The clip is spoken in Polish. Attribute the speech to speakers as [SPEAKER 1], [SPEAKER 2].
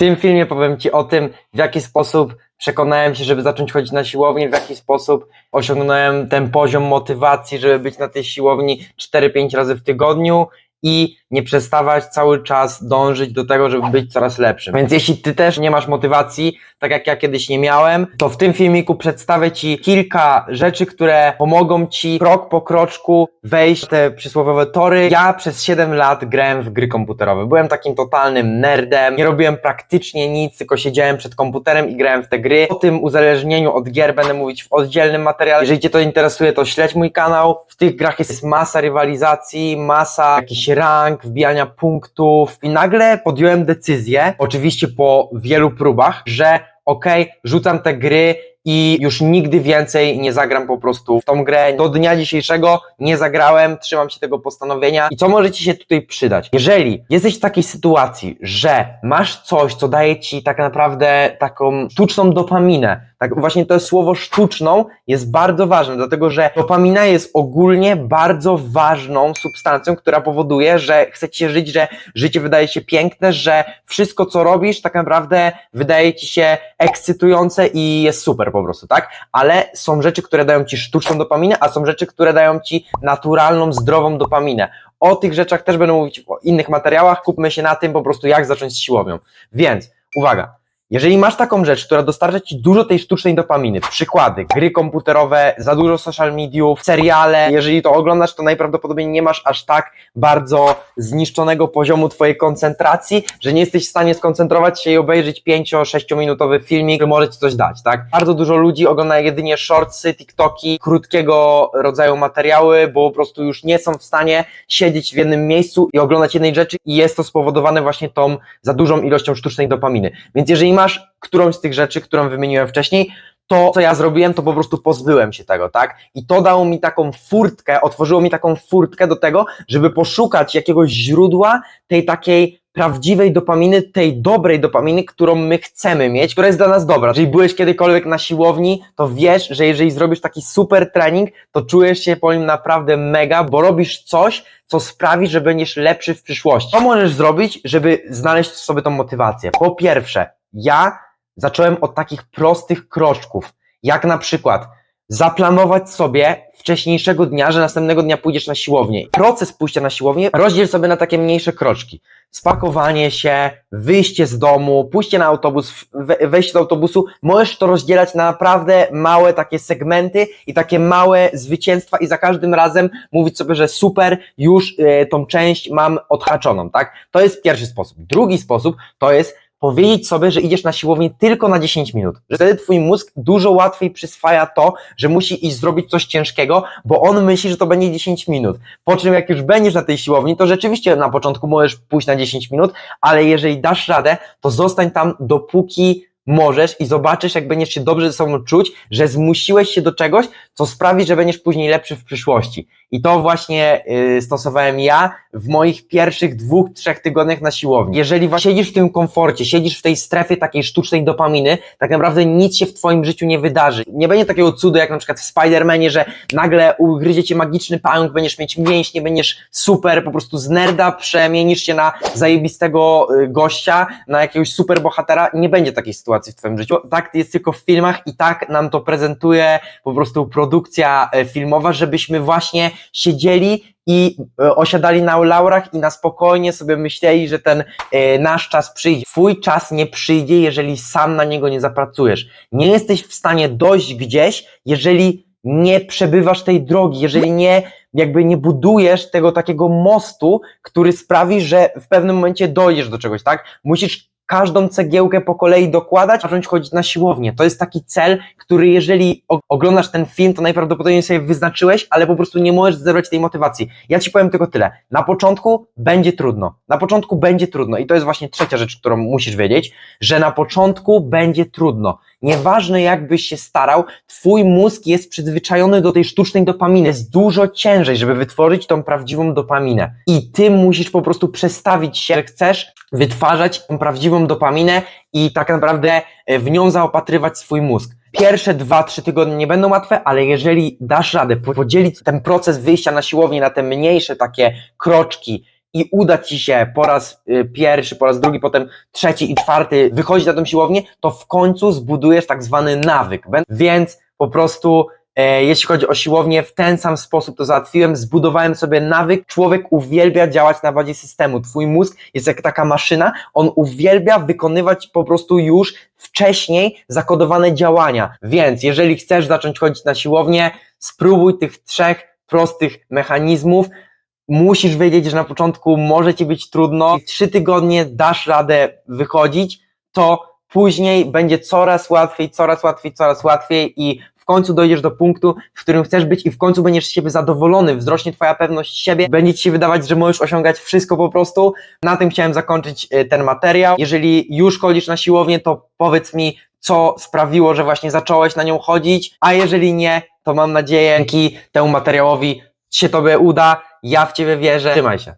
[SPEAKER 1] tym filmie powiem Ci o tym, w jaki sposób przekonałem się, żeby zacząć chodzić na siłownię, w jaki sposób osiągnąłem ten poziom motywacji, żeby być na tej siłowni 4-5 razy w tygodniu i nie przestawać cały czas dążyć do tego, żeby być coraz lepszym. Więc jeśli Ty też nie masz motywacji, tak jak ja kiedyś nie miałem, to w tym filmiku przedstawię Ci kilka rzeczy, które pomogą Ci krok po kroczku wejść w te przysłowiowe tory. Ja przez 7 lat grałem w gry komputerowe. Byłem takim totalnym nerdem, nie robiłem praktycznie nic, tylko siedziałem przed komputerem i grałem w te gry. O tym uzależnieniu od gier będę mówić w oddzielnym materiale. Jeżeli Cię to interesuje, to śledź mój kanał. W tych grach jest masa rywalizacji, masa jakichś rank, wbijania punktów i nagle podjąłem decyzję, oczywiście po wielu próbach, że okej, okay, rzucam te gry i już nigdy więcej nie zagram po prostu w tą grę. Do dnia dzisiejszego nie zagrałem, trzymam się tego postanowienia. I co może Ci się tutaj przydać? Jeżeli jesteś w takiej sytuacji, że masz coś, co daje Ci tak naprawdę taką sztuczną dopaminę, tak właśnie to słowo sztuczną jest bardzo ważne, dlatego że dopamina jest ogólnie bardzo ważną substancją, która powoduje, że chcecie żyć, że życie wydaje się piękne, że wszystko co robisz tak naprawdę wydaje Ci się ekscytujące i jest super po prostu, tak? Ale są rzeczy, które dają Ci sztuczną dopaminę, a są rzeczy, które dają Ci naturalną, zdrową dopaminę. O tych rzeczach też będę mówić w innych materiałach, kupmy się na tym po prostu jak zacząć z siłownią. Więc, uwaga, jeżeli masz taką rzecz, która dostarcza Ci dużo tej sztucznej dopaminy, przykłady, gry komputerowe, za dużo social mediów, seriale, jeżeli to oglądasz, to najprawdopodobniej nie masz aż tak bardzo zniszczonego poziomu Twojej koncentracji, że nie jesteś w stanie skoncentrować się i obejrzeć 5-6 minutowy filmik, który może Ci coś dać, tak? Bardzo dużo ludzi ogląda jedynie shortsy, TikToki, krótkiego rodzaju materiały, bo po prostu już nie są w stanie siedzieć w jednym miejscu i oglądać jednej rzeczy i jest to spowodowane właśnie tą za dużą ilością sztucznej dopaminy. Więc jeżeli masz którąś z tych rzeczy, którą wymieniłem wcześniej, to, co ja zrobiłem, to po prostu pozbyłem się tego, tak? I to dało mi taką furtkę, otworzyło mi taką furtkę do tego, żeby poszukać jakiegoś źródła tej takiej prawdziwej dopaminy, tej dobrej dopaminy, którą my chcemy mieć, która jest dla nas dobra. Jeżeli byłeś kiedykolwiek na siłowni, to wiesz, że jeżeli zrobisz taki super trening, to czujesz się po nim naprawdę mega, bo robisz coś, co sprawi, że będziesz lepszy w przyszłości. Co możesz zrobić, żeby znaleźć sobie tą motywację? Po pierwsze, ja zacząłem od takich prostych kroczków, jak na przykład zaplanować sobie wcześniejszego dnia, że następnego dnia pójdziesz na siłownię. Proces pójścia na siłownię rozdziel sobie na takie mniejsze kroczki. Spakowanie się, wyjście z domu, pójście na autobus, wejście do autobusu. Możesz to rozdzielać na naprawdę małe takie segmenty i takie małe zwycięstwa i za każdym razem mówić sobie, że super, już y, tą część mam odhaczoną, tak? To jest pierwszy sposób. Drugi sposób to jest powiedzieć sobie, że idziesz na siłownię tylko na 10 minut. Że wtedy twój mózg dużo łatwiej przyswaja to, że musi iść zrobić coś ciężkiego, bo on myśli, że to będzie 10 minut. Po czym jak już będziesz na tej siłowni, to rzeczywiście na początku możesz pójść na 10 minut, ale jeżeli dasz radę, to zostań tam dopóki możesz i zobaczysz, jak będziesz się dobrze ze sobą czuć, że zmusiłeś się do czegoś, co sprawi, że będziesz później lepszy w przyszłości. I to właśnie y, stosowałem ja w moich pierwszych dwóch, trzech tygodniach na siłowni. Jeżeli siedzisz w tym komforcie, siedzisz w tej strefie takiej sztucznej dopaminy, tak naprawdę nic się w twoim życiu nie wydarzy. Nie będzie takiego cudu jak na przykład w Spider-Manie, że nagle ugryzie cię magiczny pająk, będziesz mieć mięśnie, będziesz super, po prostu z nerda przemienisz się na zajebistego y, gościa, na jakiegoś super bohatera. Nie będzie takiej sytuacji w twoim życiu. Tak jest tylko w filmach i tak nam to prezentuje po prostu produkcja y, filmowa, żebyśmy właśnie siedzieli i e, osiadali na laurach i na spokojnie sobie myśleli, że ten e, nasz czas przyjdzie. Twój czas nie przyjdzie, jeżeli sam na niego nie zapracujesz. Nie jesteś w stanie dojść gdzieś, jeżeli nie przebywasz tej drogi, jeżeli nie jakby nie budujesz tego takiego mostu, który sprawi, że w pewnym momencie dojdziesz do czegoś, tak? Musisz każdą cegiełkę po kolei dokładać, zacząć chodzić na siłownię. To jest taki cel, który jeżeli oglądasz ten film, to najprawdopodobniej sobie wyznaczyłeś, ale po prostu nie możesz zebrać tej motywacji. Ja Ci powiem tylko tyle. Na początku będzie trudno. Na początku będzie trudno i to jest właśnie trzecia rzecz, którą musisz wiedzieć, że na początku będzie trudno. Nieważne jak byś się starał, twój mózg jest przyzwyczajony do tej sztucznej dopaminy. Jest dużo ciężej, żeby wytworzyć tą prawdziwą dopaminę. I ty musisz po prostu przestawić się, że chcesz wytwarzać tą prawdziwą dopaminę i tak naprawdę e, w nią zaopatrywać swój mózg. Pierwsze dwa, trzy tygodnie nie będą łatwe, ale jeżeli dasz radę podzielić ten proces wyjścia na siłownię na te mniejsze takie kroczki i uda Ci się po raz y, pierwszy, po raz drugi, potem trzeci i czwarty wychodzić na tą siłownię, to w końcu zbudujesz tak zwany nawyk. Więc po prostu e, jeśli chodzi o siłownię, w ten sam sposób to załatwiłem, zbudowałem sobie nawyk. Człowiek uwielbia działać na bazie systemu. Twój mózg jest jak taka maszyna, on uwielbia wykonywać po prostu już wcześniej zakodowane działania. Więc jeżeli chcesz zacząć chodzić na siłownię, spróbuj tych trzech prostych mechanizmów. Musisz wiedzieć, że na początku może ci być trudno. Trzy tygodnie dasz radę wychodzić, to później będzie coraz łatwiej, coraz łatwiej, coraz łatwiej i w końcu dojdziesz do punktu, w którym chcesz być i w końcu będziesz z siebie zadowolony, wzrośnie twoja pewność siebie, będzie ci się wydawać, że możesz osiągać wszystko po prostu. Na tym chciałem zakończyć e, ten materiał. Jeżeli już chodzisz na siłownię, to powiedz mi, co sprawiło, że właśnie zacząłeś na nią chodzić, a jeżeli nie, to mam nadzieję, dzięki temu materiałowi się tobie uda. Ja w ciebie wierzę. Trzymaj się.